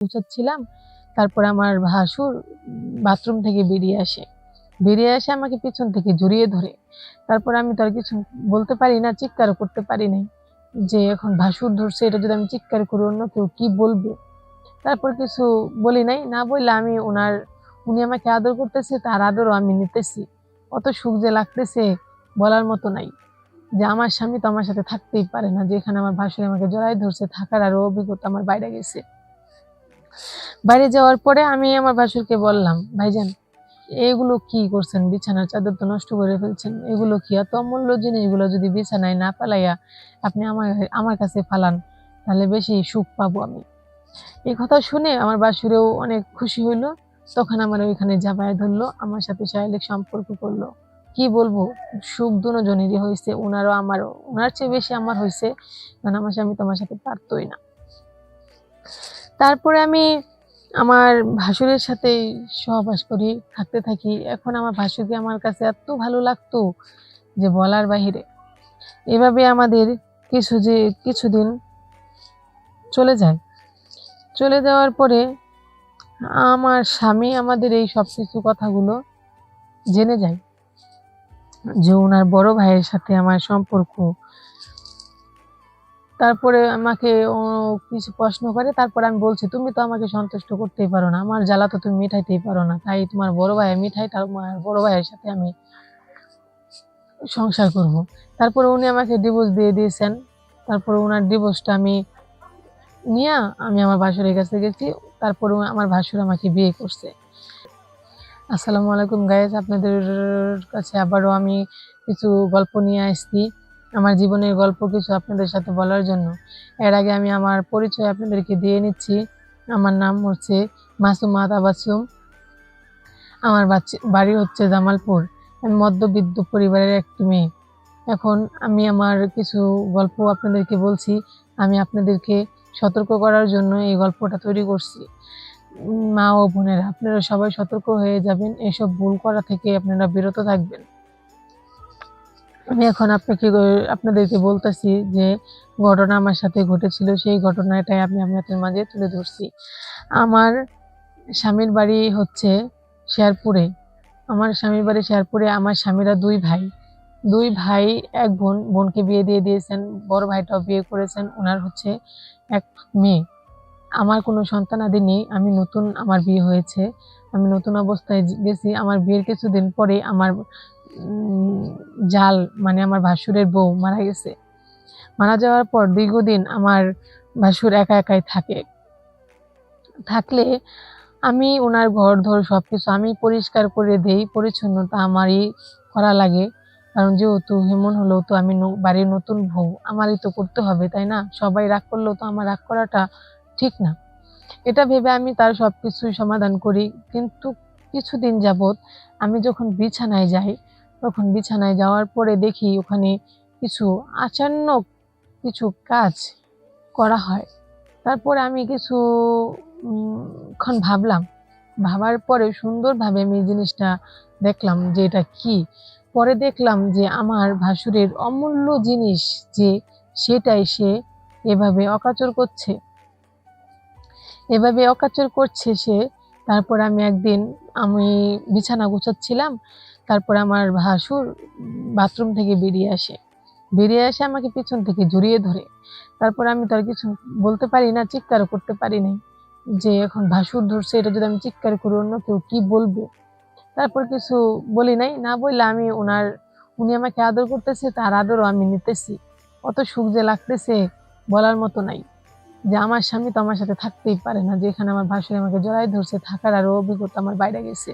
গুছাচ্ছিলাম তারপর আমার ভাসুর বাথরুম থেকে বেরিয়ে আসে। বেরিয়ে এসে আমাকে পিছন থেকে জড়িয়ে ধরে। তারপর আমি তো আর কিছু বলতে পারি না, চিৎকারও করতে পারি নাই যে এখন ভাসুর ধরছে, এটা যদি আমি চিৎকার করি অন্য কেউ কি বলবে? তারপর কিছু বলি নাই, না বললে আমি ওনার উনি আমাকে আদর করতেছে, তার আদরও আমি নিতেছি। অত সুখ যে লাগতেছে বলার মতো নাই। যে আমার স্বামী তো আমার সাথে থাকতেই পারে না, যেখানে আমার ভাসুর আমাকে জড়াই ধরছে, থাকার আরও অভিজ্ঞতা আমার বাইরে গেছে। বাইরে যাওয়ার পরে আমি আমার ভাসুরকে বললাম, ভাইজান, এগুলো কি করছেন? বিছানার চাদর তো নষ্ট করে ফেলছেন। এগুলো কি এত অমূল্য জিনিসগুলো যদি বিছানায় না পালাইয়া আপনি আমার আমার কাছে ফালান, তাহলে বেশি সুখ পাবো আমি। এই কথা শুনে আমার বাসুরেও অনেক খুশি হইল। তখন আমার ওইখানে জামায় ধরলো, আমার সাথে শারীরিক সম্পর্ক করল। কি বলব, সুখ দুজনেরই হয়েছে ওনারও আমারও। ওনার চেয়ে বেশি আমার হয়েছে কারণ আমার স্বামী তোমার সাথে পারতোই না। তারপরে আমি আমার ভাসুরের সাথে সহবাস করি, থাকতে থাকি। এখন আমার ভাসুরকে আমার কাছে এত ভালো লাগতো যে বলার বাহিরে। এভাবে আমাদের কিছু যে, কিছুদিন চলে যায়। চলে যাওয়ার পরে আমার স্বামী আমাদের এই সব কিছু কথাগুলো জেনে যায় যে ওনার বড় ভাইয়ের সাথে আমার সম্পর্ক তারপরে আমাকে কিছু প্রশ্ন করে, তারপর আমি বলছি, তুমি তো আমাকে সন্তুষ্ট করতেই পারো না। আমার জ্বালা তো তুমি মিঠাইতেই পারো না। তাই তোমার বড় ভাই মিঠাই, তার বড় ভাইয়ের সাথে আমি সংসার করব। তারপরে উনি আমাকে ডিভোর্স দিয়ে দিয়েছেন। তারপরে ওনার ডিভোর্সটা আমি নিয়ে আমি আমার ভাসুরের কাছে গেছি। তারপরে আমার ভাসুর আমাকে বিয়ে করছে। আসসালামু আলাইকুম গাইজ আপনাদের কাছে আবারও আমি কিছু গল্প নিয়ে আসছি। আমার জীবনের গল্প কিছু আপনাদের সাথে বলার জন্য। এর আগে আমি আমার পরিচয় আপনাদেরকে দিয়ে নিচ্ছি। আমার নাম হচ্ছে মাসুমা তাবাসুম আমার বাড়ি হচ্ছে জামালপুর। আমি মধ্যবিত্ত পরিবারের একটি মেয়ে। এখন আমি আমার কিছু গল্প আপনাদেরকে বলছি। আমি আপনাদেরকে সতর্ক করার জন্য এই গল্পটা তৈরি করছি। মা ও বোনেরা, আপনারা সবাই সতর্ক হয়ে যাবেন। এসব ভুল করা থেকে আপনারা বিরত থাকবেন। আমি এখন আপনাকে আপনাদেরকে বলতেছি যে ঘটনা আমার সাথে ঘটেছিল, সেই ঘটনাটাই আমি আপনাদের মাঝে তুলে ধরছি। আমার স্বামীর বাড়ি হচ্ছে শেয়ারপুরে আমার স্বামীর বাড়ি শেয়ারপুরে আমার স্বামীরা দুই ভাই। দুই ভাই, এক বোন, বোনকে বিয়ে দিয়ে দিয়েছেন, বড় ভাইটাও বিয়ে করেছেন ওনার হচ্ছে এক মেয়ে। আমার কোনো সন্তান আদি নেই, আমি নতুন আমার বিয়ে হয়েছে। আমি নতুন অবস্থায় গেছি, আমার বিয়ের কিছুদিন পরে আমার জাল মানে আমার ভাসুরের বউ মারা গেছে। মারা যাওয়ার পর দীর্ঘদিন আমার ভাসুর একা একাই থাকে। থাকলে আমি ওনার ঘর, ধর সবকিছু আমি পরিষ্কার করে দেই, পরিচ্ছন্নতা আমারই করা লাগে। কারণ যেহেতু হেমন হলেও তো আমি বাড়ির নতুন বউ, আমারই তো করতে হবে, তাই না? সবাই রাগ করলেও তো আমার রাগ করাটা ঠিক না। এটা ভেবে আমি তার সবকিছুই সমাধান করি। কিন্তু কিছুদিন যাবত আমি যখন বিছানায় যাই তখন বিছানায় যাওয়ার পরে দেখি ওখানে কিছু আচানক কিছু কাজ করা হয়। তারপরে আমি কিছু ক্ষণ ভাবলাম। ভাবার পরে সুন্দরভাবে আমি এই জিনিসটা দেখলাম যে এটা কি। পরে দেখলাম যে আমার ভাসুরের অমূল্য জিনিস যে সেটাই সে এভাবে অকাচর করছে। এভাবে অকাচর করছে সে তারপর আমি একদিন আমি বিছানা গোছাচ্ছিলাম, তারপর আমার ভাসুর বাথরুম থেকে বেরিয়ে আসে। বেরিয়ে এসে আমাকে পিছন থেকে জড়িয়ে ধরে। তারপর আমি তো আর কিছু বলতে পারি না, চিৎকারও করতে পারি নাই যে এখন ভাসুর ধরছে, এটা যদি আমি চিৎকার করি অন্য কেউ কি বলবে? তারপর কিছু বলি নাই, না বললে আমি ওনার, উনি আমাকে আদর করতেছে, তার আদরও আমি নিতেছি। অত সুখ যে লাগতেছে বলার মতো নাই। যে আমার স্বামী তো আমার সাথে থাকতেই পারে না, যেখানে আমার ভাসুর আমাকে জড়াই ধরছে, থাকার আরও অভিজ্ঞতা আমার বাইরে গেছে।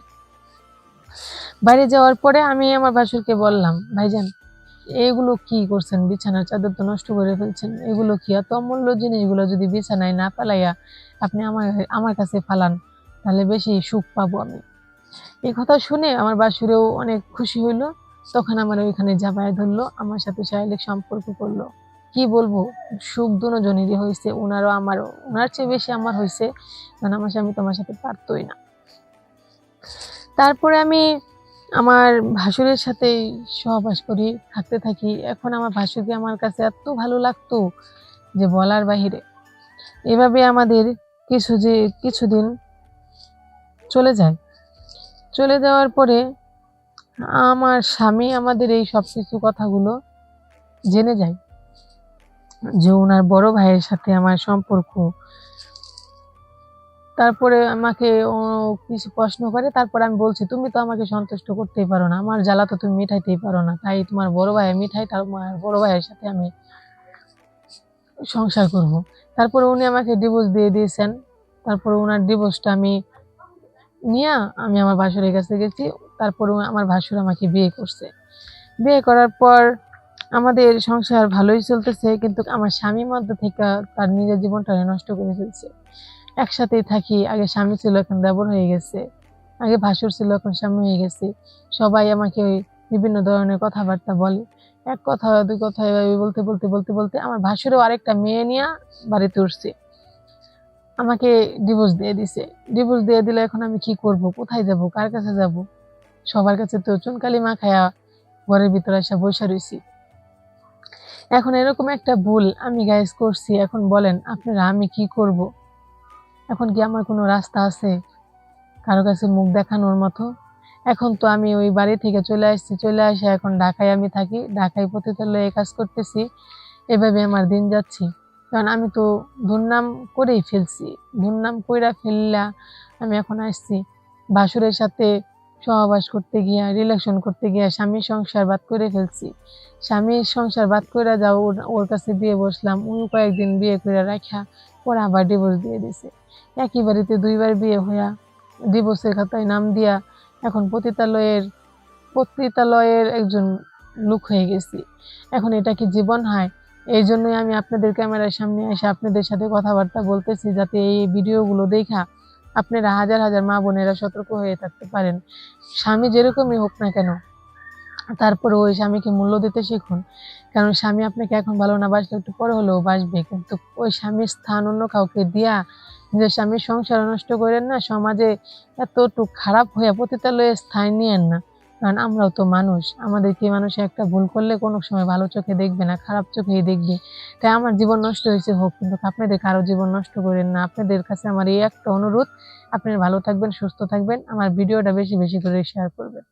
বাইরে যাওয়ার পরে আমি আমার ভাসুরকে বললাম, ভাইজান, এগুলো কি করছেন? বিছানার চাদর তো নষ্ট করে ফেলছেন। এগুলো কি এত অমূল্য জিনিসগুলো যদি বিছানায় না পালাইয়া আপনি আমার আমার কাছে ফালান, তাহলে বেশি সুখ পাবো আমি। এই কথা শুনে আমার বাসুরেও অনেক খুশি হইল। তখন আমার ওইখানে জামায় ধরলো, আমার সাথে শারীরিক সম্পর্ক করল। কি বলব? সুখ দুজনেরই হয়েছে ওনারও আমারও ওনার চেয়ে বেশি আমার হয়েছে কারণ আমার স্বামী তোমার সাথে পারতোই না। তারপরে আমি আমার ভাসুরের সাথে সহবাস করি, থাকতে থাকি। এখন আমার ভাসুরকে আমার কাছে এত ভালো লাগতো যে বলার বাহিরে। এভাবে আমাদের কিছু যে, কিছুদিন চলে যায়। চলে যাওয়ার পরে আমার স্বামী আমাদের এই সব কিছু কথাগুলো জেনে যায়। যে ওনার বড় ভাইয়ের সাথে আমার সম্পর্ক। তারপরে আমাকে কিছু প্রশ্ন করে, তারপরে আমি বলছি, তুমি তো আমাকে সন্তুষ্ট করতেই পারো না। আমার জ্বালা তো তুমি মিঠাইতেই পারো না। তাই তোমার বড় ভাইয়ের মিঠাই তার বড় ভাইয়ের সাথে আমি সংসার করব। তারপরে উনি আমাকে ডিভোর্স দিয়ে দিয়েছেন। তারপরে ওনার ডিভোর্সটা আমি নিয়ে আমি আমার ভাসুরের কাছে গেছি। তারপরে আমার ভাসুর আমাকে বিয়ে করছে। বিয়ে করার পর আমাদের সংসার ভালোই চলতেছে, কিন্তু আমার স্বামীর মধ্যে থেকে তার নিজের জীবনটা নষ্ট করে ফেলছে। একসাথেই থাকি, আগে স্বামী ছিল, এখন দেবর হয়ে গেছে। আগে ভাসুর ছিল, এখন স্বামী হয়ে গেছে। সবাই আমাকে বিভিন্ন ধরনের কথাবার্তা বলে। এক কথা, দুই কথা এভাবে বলতে বলতে বলতে বলতে আমার ভাসুরও আরেকটা মেয়ে নিয়ে বাড়িতে উঠছে। আমাকে ডিভোর্স দিয়ে দিছে। ডিভোর্স দিয়ে দিলে এখন আমি কি করব? কোথায় যাব? কার কাছে যাব? সবার কাছে তো চুনকালি মা খায়া ঘরের ভিতরে এসে বসে রয়েছি এখন এরকম একটা ভুল আমি গাইজ করছি, এখন বলেন আপনারা আমি কি করব? এখন কি আমার কোনো রাস্তা আছে? কারও কাছে মুখ দেখানোর মতো? এখন তো আমি ওই বাড়ি থেকে চলে আসছি, চলে আসে এখন ঢাকায় আমি থাকি, ঢাকায় পতিতালয়ে কাজ করতেছি, এভাবে আমার দিন যাচ্ছি। কারণ আমি তো দুর্নাম করেই ফেলছি, দুর্নাম কইরা ফেললা আমি এখন আসছি। বাসুরের সাথে সহবাস করতে গিয়া রিলেশন করতে গিয়া স্বামীর সংসার বাদ করে ফেলছি। স্বামীর সংসার বাদ করে যাও, ওর- ওর কাছে বিয়ে বসলাম, উনি কয়েকদিন বিয়ে করে রাখা ওরা আবার ডিভোর্স দিয়ে দিছে। একই বাড়িতে দুইবার বিয়ে হইয়া ডিভোর্সের খাতায় নাম দিয়া এখন পতিতালয়ের পতিতালয়ের একজন লোক হয়ে গেছি। এখন এটা কি জীবন হয়? এই জন্যই আমি আপনাদের ক্যামেরার সামনে এসে আপনাদের সাথে কথাবার্তা বলতেছি, যাতে এই ভিডিওগুলো দেখা আপনারা হাজার হাজার মা বোনেরা সতর্ক হয়ে থাকতে পারেন। স্বামী যেরকমই হোক না কেন তারপরে ওই স্বামীকে মূল্য দিতে শিখুন। কারণ স্বামী আপনাকে এখন ভালো না বাসলে একটু পরে হলেও বাসবে। কিন্তু ওই স্বামীর স্থান অন্য কাউকে দিয়া নিজের স্বামীর সংসার নষ্ট করেন না, সমাজে এতটুকু খারাপ হয়ে পতিতালয়ে স্থান নিয়েন না। কারণ আমরাও তো মানুষ। আমাদের কি মানুষে একটা ভুল করলে কোনো সময় ভালো চোখে দেখবে না, খারাপ চোখেই দেখবে? তাই আমার জীবন নষ্ট হয়েছে হোক, কিন্তু আপনাদের কারও জীবন নষ্ট করেন না। আপনাদের কাছে আমার এই একটা অনুরোধ আপনারা ভালো থাকবেন, সুস্থ থাকবেন। আমার ভিডিওটা বেশি বেশি করে শেয়ার করবেন।